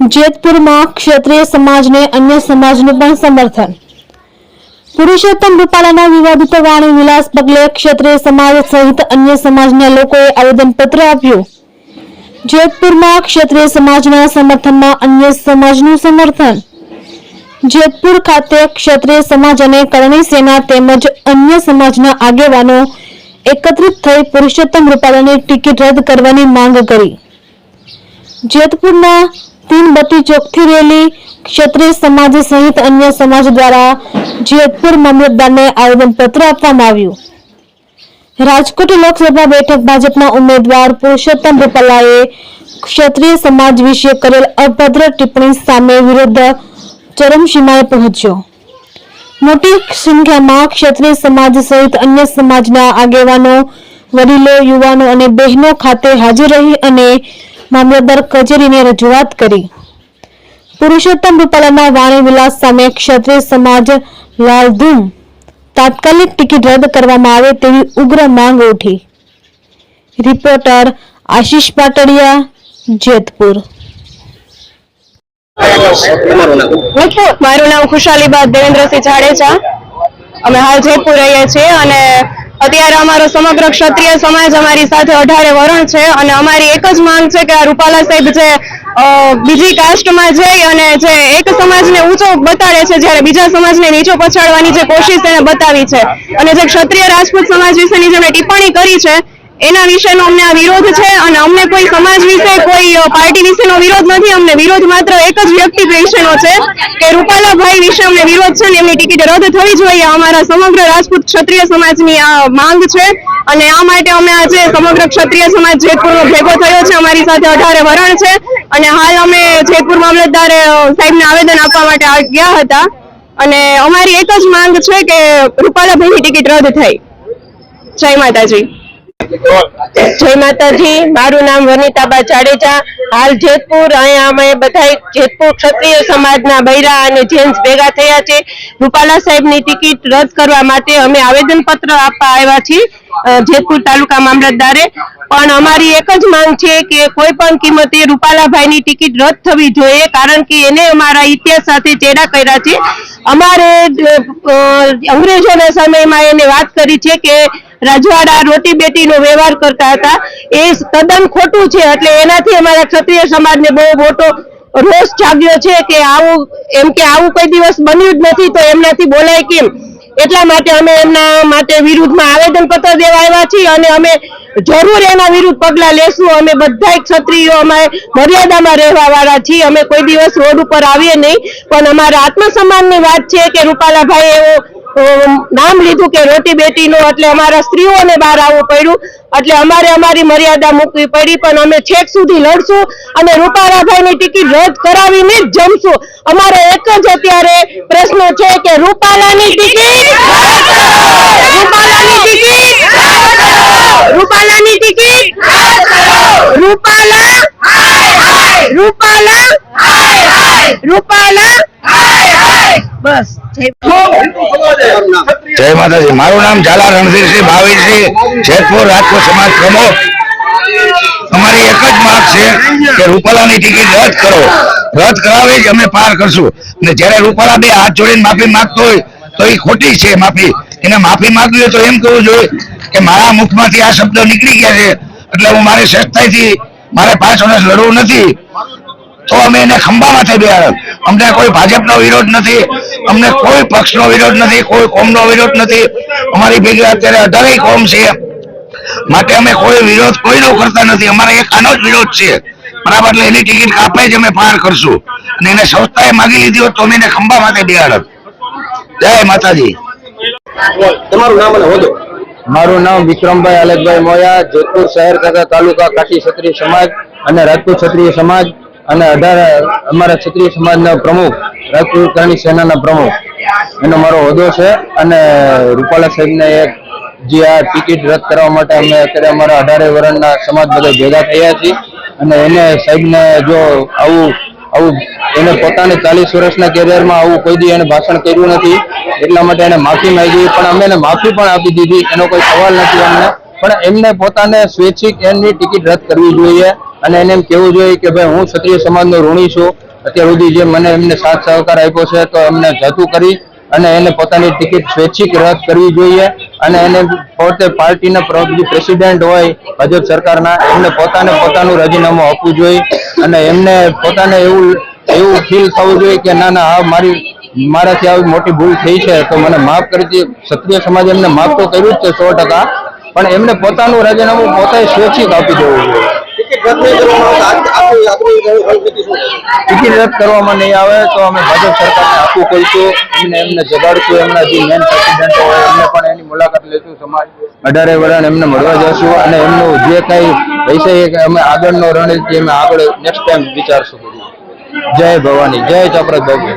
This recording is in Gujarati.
જેતપુરમાં ક્ષત્રિય સમાજને અન્ય સમાજનું પણ સમર્થન. પુરુષોત્તમ રૂપાલાના વિવાદિત વાણી વિલાસ પગલે ક્ષત્રિય સમાજ સહિત અન્ય સમાજના લોકોએ આવેદનપત્ર આપ્યું. જેતપુરમાં ક્ષત્રિય સમાજના સમર્થનમાં અન્ય સમાજનું સમર્થન. જેતપુર ખાતે ક્ષત્રિય સમાજ અને કરણી સેના તેમજ અન્ય સમાજના આગેવાનો એકત્રિત થઈ પુરુષોત્તમ રૂપાલાની ટિકિટ રદ કરવાની માંગ કરી. જેતપુરના તીનબત્તી ચોકથી રેલી ક્ષત્રિય સમાજ સહિત અન્ય સમાજ દ્વારા જેતપુર મામલતદારને આવેદનપત્ર આપવામાં આવ્યું. રાજકોટ લોકસભા બેઠક ભાજપના ઉમેદવાર પુરુષોત્તમ રૂપાલાએ ક્ષત્રિય સમાજ વિશે કરેલ અભદ્ર ટિપ્પણી સામે વિરુદ્ધ ચરમસીમાએ પહોંચ્યો. મોટી સંખ્યામાં ક્ષત્રિય સમાજ સહિત અન્ય સમાજના આગેવાનો, વડીલો, યુવાનો અને બહેનો ખાતે હાજર રહી અને મામલતદાર કચેરીને રજૂઆત કરી. પુરુષોત્તમ રૂપાલાના વાણી વિલાસ સામે ક્ષત્રિય સમાજ લાલધૂમ તાત્કાલિક ટિકિટ રદ કરવામાં આવે તેવી ઉગ્ર માંગ ઉઠી. રિપોર્ટર આશીષ પાટડિયા, જેતપુર. મારું નામ ખુશાલીબા દેવેન્દ્રસિંહ જાડેજા. અમે હાલ જયપુર રહીએ છીએ અને અત્યારે અમારો સમગ્ર ક્ષત્રિય સમાજ અમારી સાથે અઢારે વરણ છે અને અમારી એક જ માંગ છે કે આ રૂપાલા સાહેબ જે બીજી કાસ્ટમાં જઈ અને જે એક સમાજને ઊંચો બતાડે છે, જ્યારે બીજા સમાજને નીચો પછાડવાની જે કોશિશ એને બતાવી છે. અને જે ક્ષત્રિય રાજપૂત સમાજ વિશેની જેમણે ટિપ્પણી કરી છે એના વિશેનો અમને આ વિરોધ છે અને અમને કોઈ સમાજ વિશે કોઈ પાર્ટી વિશેનો વિરોધ નથી. અમને વિરોધ માત્ર એક જ વ્યક્તિ વિશેનો છે કે રૂપાલાભાઈ વિશે અમને વિરોધ છે ને એમની ટિકિટ રદ થવી જોઈએ. અમારા સમગ્ર રાજપૂત ક્ષત્રિય સમાજની આ માંગ છે અને આ માટે અમે આજે સમગ્ર ક્ષત્રિય સમાજ જેતપુરનો ભેગો થયો છે. અમારી સાથે અઢારે વરણ છે અને હાલ અમે જેતપુર મામલતદારે સાહેબને આવેદન આપવા માટે ગયા હતા. અને અમારી એક જ માંગ છે કે રૂપાલાભાઈની ટિકિટ રદ થઈ. જય માતાજી. જય માતાજી મારું નામ વનિતાબા જાડેજા હાલ જેતપુર, અહીંયા અમે બધા જેતપુર ક્ષત્રિય સમાજના બૈરા અને જેન્ટ્સ ભેગા થયા છે. રૂપાલા સાહેબની ટિકિટ રદ કરવા માટે અમે આવેદન પત્ર આપવા આવ્યા છીએ જેતપુર તાલુકા મામલતદારે. પણ અમારી એક જ માંગ છે કે કોઈ પણ કિંમતે રૂપાલાભાઈની ટિકિટ રદ થવી જોઈએ, કારણ કે એને અમારા ઇતિહાસ સાથે ચેડા કર્યા છે. અમારે અંગ્રેજોના સમયમાં એને વાત કરી છે કે રજવાડા રોટી બેટીનો વ્યવહાર કરતા હતા. એ તદ્દન ખોટું છે, એટલે એનાથી અમારા ક્ષત્રિય સમાજને બહુ મોટો રોષ જાગ્યો છે કે આવું, એમ કે આવું કોઈ દિવસ બન્યું જ નથી, તો એમનાથી બોલાય કેમ? એટલા માટે અમે એમના માટે વિરુદ્ધમાં આવેદન પત્ર દેવા આવ્યા છીએ અને અમે જરૂર એના વિરુદ્ધ પગલા લેશું. અમે બધા ક્ષત્રિયો અમે મર્યાદામાં રહેવા વાળા છીએ. અમે કોઈ દિવસ રોડ ઉપર આવીએ નહીં. પણ અમારા આત્મસન્માનની વાત છે કે રૂપાલાભાઈ એવો નામ લીધું કે રોટી બેટીનું એટલે અમારા સ્ત્રીઓને બહાર આવવું પડ્યું. એટલે અમારે અમારી મર્યાદા મૂકવી પડી, પણ અમે છેક સુધી લડશું અને રૂપાલાભાઈની ટિકિટ રદ કરાવીને જ જમશું. અમારો એક જ અત્યારે પ્રશ્ન છે કે રૂપાલાની ટિકિટ રૂપાલાની ટિકિટ રૂપાલાની ટિકિટ રૂપાલા રૂપાલા રૂપાલા બસ. જય માતાજી. મારું નામ ઝાલા રણધીરસિંહ ભાવીસિંહ જેતપુર રાજકોટ સમાજ પ્રમુખ. અમારી એક જ માંગ છે કે રૂપાલાની ટિકિટ રદ કરો. રદ કરાવી જ અમે પાર કરશું. ને જ્યારે રૂપાલા બે હાથ જોડીને માફી માંગતો હોય, તો એ ખોટી છે માફી. એને માફી માંગવી હોય તો એમ કહેવું જોઈએ કે મારા મુખમાંથી આ શબ્દો નીકળી ગયા છે. એટલે હું મારી શ્રેષ્ઠતાથી મારે પાંચ વર્ષ લડવું નથી. તો અમે એને ખંભા માથે બેહાડત અમને કોઈ ભાજપનો વિરોધ નથી અમને કોઈ પક્ષનો વિરોધ નથી કોઈ કોમનો વિરોધ નથી. અમારી ભેગી અત્યારે અઢારેય કોમ છે. માટે અમે કોઈ વિરોધ કોઈનો કરતા નથી. અમારે એક આનો જ વિરોધ છે. બરાબર એટલે એની ટિકિટ કાપે જ અમે પાર કરશું. અને એને સંસ્થાએ માગી લીધી હોત તો અમે એને ખંભા માટે બિહાડત. જય માતાજી. તમારું નામ અને હોદો મારું નામ વિક્રમભાઈ અલગભાઈ મોયા જોધપુર શહેર તથા તાલુકા કાઠી ક્ષત્રિય સમાજ અને રાજપૂત ક્ષત્રિય સમાજ. અને અઢાર, અમારા ક્ષત્રિય સમાજના પ્રમુખ રાજપૂત સેનાના પ્રમુખ. એનો મારો હોદ્દો છે અને રૂપાલા સાહેબને એક જે આ ટિકિટ રદ કરવા માટે અમે અત્યારે અમારા અઢારે વર્ણના સમાજ બધા ભેગા થયા છીએ. અને એને સાહેબને જો આવું આવું એને પોતાની ચાલીસ વર્ષના કેરિયરમાં આવું કોઈ દી એને ભાષણ કર્યું નથી, એટલા માટે એને માફી માંગી. પણ અમે એને માફી પણ આપી દીધી. એનો કોઈ સવાલ નથી અમને. પણ એમને પોતાને સ્વૈચ્છિક એમની ટિકિટ રદ કરવી જોઈએ. અને એને એમ કહેવું જોઈએ કે ભાઈ હું ક્ષત્રિય સમાજનો ઋણી છું. અત્યાર સુધી જે મને એમને સાથ સહકાર આપ્યો છે તો એમને જતું કરી અને એને પોતાની ટિકિટ સ્વૈચ્છિક રદ કરવી જોઈએ અને એને પોતે પાર્ટીના પ્ર- પ્રેસિડેન્ટ હોય, ભાજપ સરકારના, એમને પોતાને પોતાનું રાજીનામું આપવું જોઈએ અને એમને પોતાને એવું એવું ફીલ થવું જોઈએ કે ના ના, આ મારી, મારાથી આવી મોટી ભૂલ થઈ છે તો મને માફ કરી ક્ષત્રિય સમાજ એમને માફ તો કર્યું જ છે સો પણ એમને પોતાનું રાજીનામું પોતે સ્વૈચ્છિક આપી દેવું જોઈએ. ટિકિટ રદ કરવામાં નહીં આવે તો અમે ભાજપ સરકારને આખું કહીશું એમને જગાડશું, એમના જે મેન પ્રેસિડેન્ટ હોય, એમને પણ એની મુલાકાત લેશું, સમાજ અઢારે વરણ એમને મળવા જશું અને એમનું જે કઈ રહેશે એ અમે આગળનો રણનીતિ અમે આગળ નેક્સ્ટ ટાઈમ વિચારશું. જય ભવાની, જય ચક્રત બાબુ